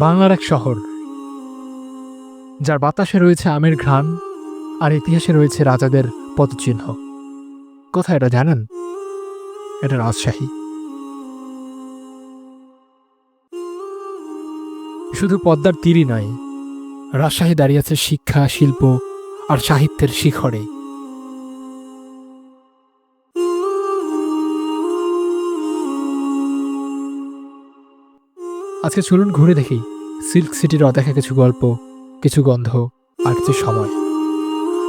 বাংলার এক শহর, যার বাতাসে রয়েছে আমের ঘ্রাণ আর ইতিহাসে রয়েছে রাজাদের পদচিহ্ন কোথায় এটা জানেন? এটা রাজশাহী। শুধু পদ্মার তীরই নয়, রাজশাহী দাঁড়িয়ে আছে শিক্ষা, শিল্প আর সাহিত্যের শিখরে। আজকে চলুন ঘুরে দেখি। সিল্ক সিটির অদেখা কিছু গল্প, কিছু গন্ধ আর কিছু সময়।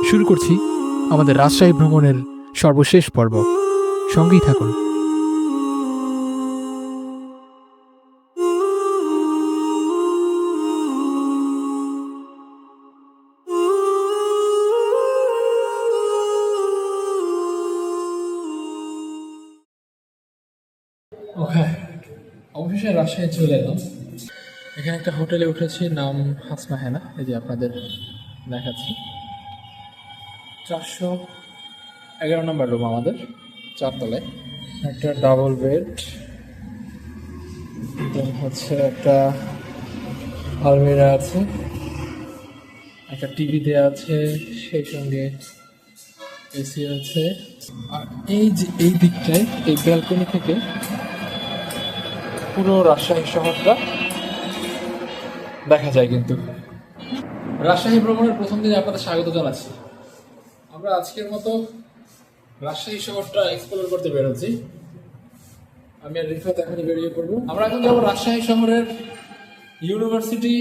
শুরু করছি আমাদের রাজশাহী ভ্রমণের সর্বশেষ পর্ব। সঙ্গেই থাকুন। অবশেষে রাজশাহী চলে এলাম। এখানে একটা হোটেলে উঠেছি, নাম হাসনা হেনা, এই যে আপনাদের দেখাচ্ছি। চারশো এগারো নম্বর রুম আমাদের, চারতলায়। একটা ডাবল বেড হচ্ছে একটা আলমিরা আছে, একটা টিভি দেওয়া আছে, সেই সঙ্গে এসি আছে। আর এই যে এই দিকটায়, এই ব্যালকনি থেকে পুরো রাজশাহী শহরটা দেখা যায় কিন্তু। রাজশাহী ভ্রমণের প্রথম দিনে আপনাদের স্বাগত জানাচ্ছি। আমরা আজকের মতো রাজশাহী শহরটা এক্সপ্লোর করতে বেরোচ্ছি। আমি আর রিফাত এখনই বেরিয়ে পড়ব। আমরা এখন যাব রাজশাহী শহরের ইউনিভার্সিটি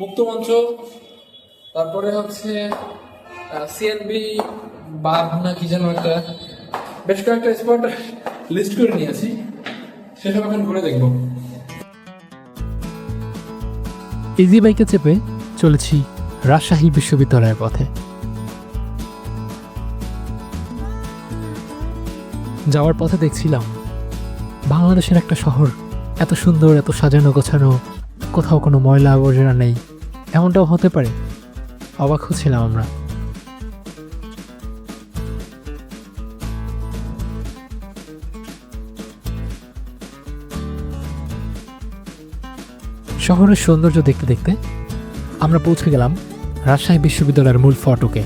মুক্তমঞ্চ, তারপরে হচ্ছে সিএনবি বাঘ না কি যেন একটা, বেশ কয়েকটা স্পট লিস্ট করে নিয়েছি। সেসব এখন ঘুরে দেখব। ইজি বাইকে চেপে চলেছি রাজশাহী বিশ্ববিদ্যালয়ের পথে। যাওয়ার পথে দেখছিলাম বাংলাদেশের একটা শহর, এত সুন্দর, এত সাজানো গোছানো, কোথাও কোনো ময়লা আবর্জনা নেই, এমনটাও হতে পারে। অবাক হচ্ছিলাম আমরা। শহরের সৌন্দর্য দেখতে দেখতে আমরা পৌঁছে গেলাম রাজশাহী বিশ্ববিদ্যালয়ের মূল ফটকে।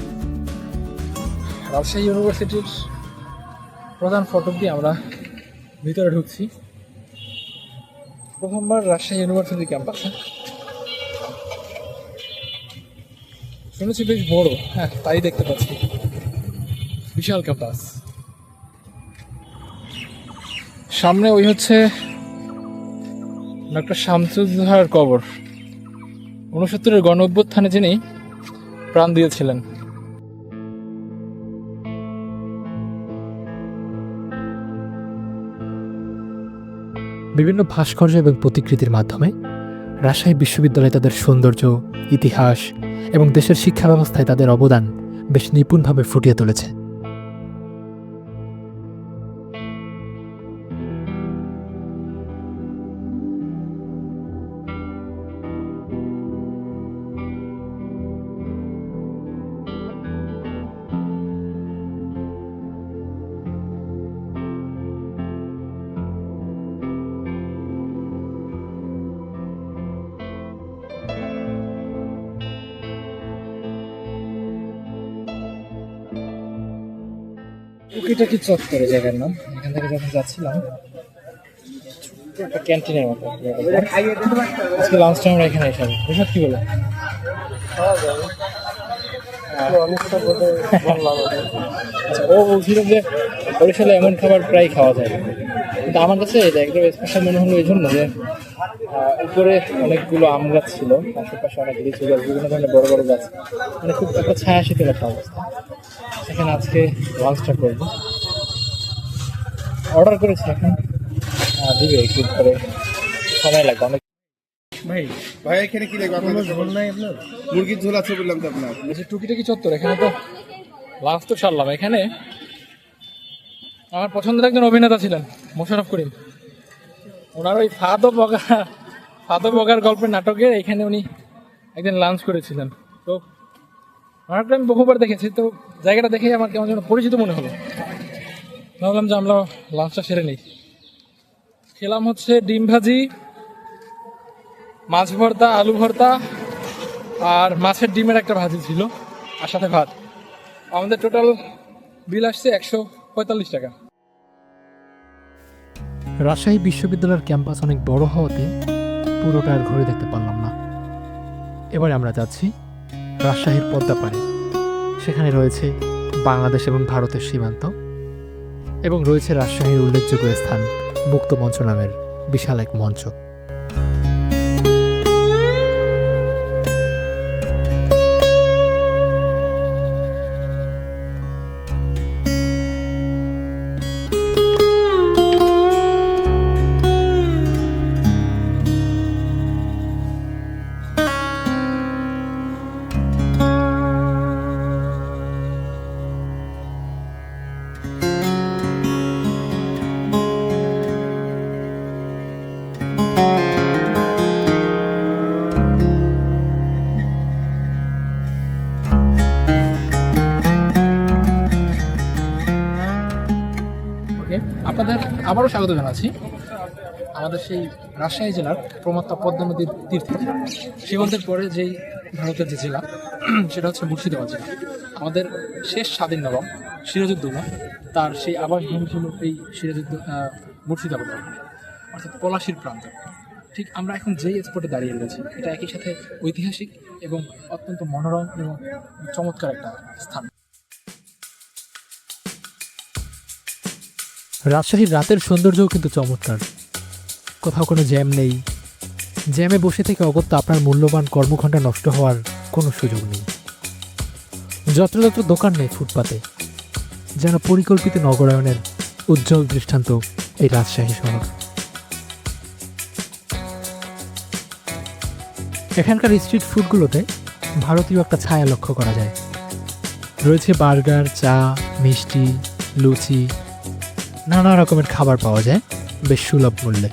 রাজশাহী ইউনিভার্সিটির প্রধান ফটক দিয়ে আমরা ভিতরে ঢুকছি। প্রথমবার রাজশাহী ইউনিভার্সিটি ক্যাম্পাসে। শুনেছি বেশ বড় হ্যাঁ তাই দেখতে পাচ্ছি। বিশাল ক্যাম্পাস। সামনে ওই হচ্ছে ডক্টর শামসুজ্জাহার কবর। উনসত্তরের গণ অভ্যুত্থানে যিনি প্রাণ দিয়েছিলেন। বিভিন্ন ভাস্কর্য এবং প্রতিকৃতির মাধ্যমে রাজশাহী বিশ্ববিদ্যালয় তাদের সৌন্দর্য, ইতিহাস এবং দেশের শিক্ষা ব্যবস্থায় তাদের অবদান বেশ নিপুণভাবে ফুটিয়ে তুলেছে। টুকিটাকি চত্বরে জায়গার নাম? এখান থেকে যখন যাচ্ছিলাম একটা ক্যান্টিনের মতো আজকে লাঞ্চ টাইম আমরা এখানে এসে রিসাদ কি বলে? আচ্ছা, ও বলছিল যে বরিশালে এমন খাবার প্রায় খাওয়া যায় কিন্তু আমার কাছে এটা একদম স্পেশাল মনে হলো এই জন্য যে উপরে অনেকগুলো আম গাছ ছিল আশেপাশে অনেক লিচু গাছ বিভিন্ন ধরনের বড় বড় গাছ। মানে খুব একটা ছায়া শীতের একটা অবস্থা। সেখানে আজকে লাঞ্চটা করব। অর্ডার করেছি এখন। দিবে একটু পরে সময় লাগবে। অনেক ভাই ভাই এখানে কি দেখব? আপনার ঝোল নাই আপনার? মুরগির ঝোল আছে বললাম তো আপনার। বলছি টুকিটাকি চত্বর এখানে তো লাঞ্চ তো সারলাম। এখানে আমার পছন্দের একজন অভিনেতা ছিলেন মোশারফ করিম। ওনার ওই ফাদ বগা ফাদ বগার গল্পের নাটকের এখানে উনি একদিন লাঞ্চ করেছিলেন। তো নাটকটা আমি বহুবার দেখেছি, তো জায়গাটা দেখে আমার কেমন যেন পরিচিত মনে হলো। ভাবলাম যে আমরা লাঞ্চটা সেরে নিই। খেলাম হচ্ছে ডিম ভাজি, মাছ ভর্তা, আলু ভর্তা, আর মাছের ডিমের একটা ভাজি ছিল, আর সাথে ভাত। আমাদের টোটাল বিল আসছে একশো পঁয়তাল্লিশ টাকা। রাজশাহী বিশ্ববিদ্যালয়ের ক্যাম্পাস অনেক বড় হওয়াতে পুরোটা আর ঘুরে দেখতে পারলাম না। এবারে আমরা যাচ্ছি রাজশাহীর পদ্মাপাড়ে। সেখানে রয়েছে বাংলাদেশ এবং ভারতের সীমান্ত এবং রয়েছে রাজশাহীর উল্লেখযোগ্য স্থান মুক্ত মঞ্চ নামের বিশাল এক মঞ্চ। আবারও স্বাগত জানাচ্ছি। আমাদের সেই রাজশাহী জেলার প্রমত্তা পদ্মা নদীর তীর্থে সীমান্তের পরে যেই ভারতের যে জেলা সেটা হচ্ছে মুর্শিদাবাদ জেলা। আমাদের শেষ স্বাধীন নবাব সিরাজউদ্দৌলা তার সেই আবাস ভূমি ছিল এই সিরাজউদ্দৌ আহ, মুর্শিদাবাদ অর্থাৎ পলাশির প্রান্ত। ঠিক আমরা এখন যেই স্পটে দাঁড়িয়ে রয়েছি এটা একই সাথে ঐতিহাসিক এবং অত্যন্ত মনোরম এবং চমৎকার একটা স্থান। রাজশাহীর রাতের সৌন্দর্যও কিন্তু চমৎকার। কোথাও কোনো জ্যাম নেই। জ্যামে বসে থেকে অগত্যা আপনার মূল্যবান কর্মঘণ্টা নষ্ট হওয়ার কোনো সুযোগ নেই। যত্রতত্র দোকান নেই ফুটপাতে, যেন পরিকল্পিত নগরায়নের উজ্জ্বল দৃষ্টান্ত এই রাজশাহী শহর। এখানকার স্ট্রিট ফুডগুলোতে ভারতীয় একটা ছায়া লক্ষ্য করা যায়। রয়েছে বার্গার, চা, মিষ্টি, লুচি নানা রকমের খাবার পাওয়া যায়, বেশ সুলভ মূল্যে।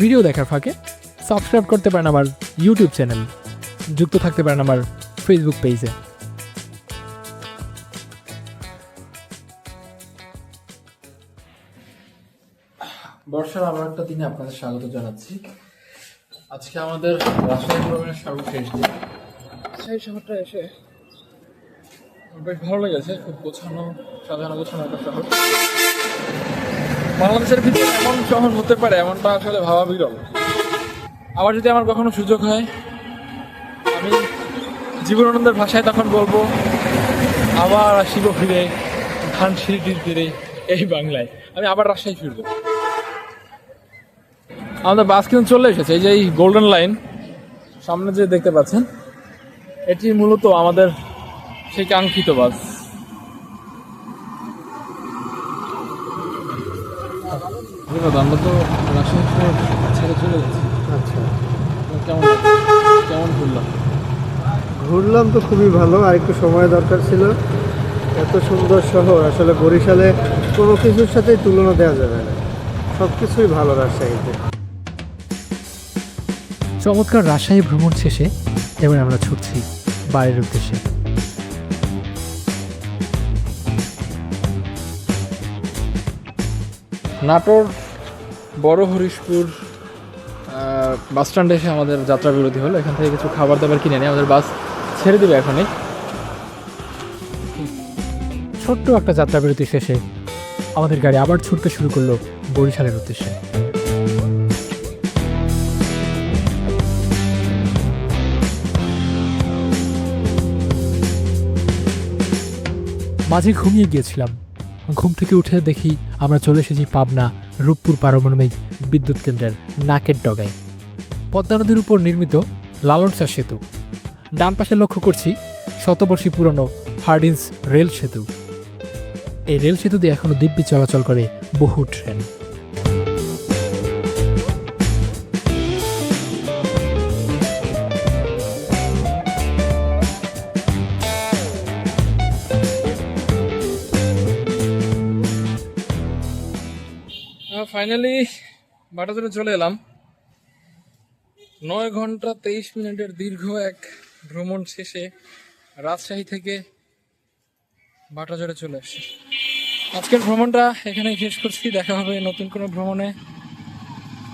ভিডিও দেখার ফাঁকে সাবস্ক্রাইব করতে পারেন আমার ইউটিউব চ্যানেল যুক্ত থাকতে পারেন আমার ফেসবুক পেজে বর্ষার আবার একটা দিনে আপনাদের স্বাগত জানাচ্ছি। আজকে আমাদের রাজশাহী ভ্রমণের সর্বশেষ দিন। রাজশাহী শহরটা এসে আমার বেশ ভালো লেগেছে খুব গোছানো সাজানো গোছানো একটা শহর। বাংলাদেশের ভিতরে এমন শহর হতে পারে এমনটা আসলে ভাবা বিরল। আবার যদি আমার কখনো সুযোগ হয় আমি জীবনানন্দের ভাষায় তখন বলব আবার আসিব ফিরে ধান সিঁড়িটির ফিরে এই বাংলায়। আমি আবার রাজশাহী ফিরবো। আমাদের বাস কিন্তু চলে এসেছে এই যে এই গোল্ডেন লাইন সামনে যে দেখতে পাচ্ছেন এটি মূলত আমাদের সেই কাঙ্ক্ষিত বাস। আমরা তো ছেড়ে চলে যাচ্ছি আচ্ছা। কেমন কেমন ঘুরলাম? ঘুরলাম তো খুবই ভালো আর একটু সময় দরকার ছিল। এত সুন্দর শহর আসলে বরিশালে কোনো কিছুর সাথেই তুলনা দেওয়া যাবে না। সব কিছুই ভালো রাজশাহীতে। চমৎকার রাজশাহী ভ্রমণ শেষে এবার আমরা ছুটছি বাইরের উদ্দেশ্যে। নাটোর বড় হরিশপুর বাস স্ট্যান্ডে এসে আমাদের যাত্রা বিরতি হলো। এখান থেকে কিছু খাবার দাবার কিনে নিয়ে আমাদের বাস ছেড়ে দেবে এখনই। ছোট্ট একটা যাত্রা বিরতি শেষে আমাদের গাড়ি আবার ছুটতে শুরু করল বরিশালের উদ্দেশ্যে। মাঝে ঘুমিয়ে গিয়েছিলাম। ঘুম থেকে উঠে দেখি আমরা চলে এসেছি পাবনা রূপপুর পারমাণবিক বিদ্যুৎ কেন্দ্রের নাকের ডগায়। পদ্মা নদীর উপর নির্মিত লালনসা সেতু। ডান পাশে লক্ষ্য করছি শতবর্ষী পুরনো হার্ডিন্স রেল সেতু। এই রেল সেতু দিয়ে এখনও দিব্যি চলাচল করে বহু ট্রেন। ফাইনালি বাটাজোরে চলে এলাম। নয় ঘণ্টা তেইশ মিনিটের দীর্ঘ এক ভ্রমণ শেষে রাজশাহী থেকে বাটাজোড়ে চলে আসছি। আজকের ভ্রমণটা এখানেই শেষ করছি। দেখা হবে নতুন কোনো ভ্রমণে।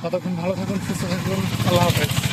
ততক্ষণ ভালো থাকুন, সুস্থ থাকুন। আল্লাহ হাফেজ।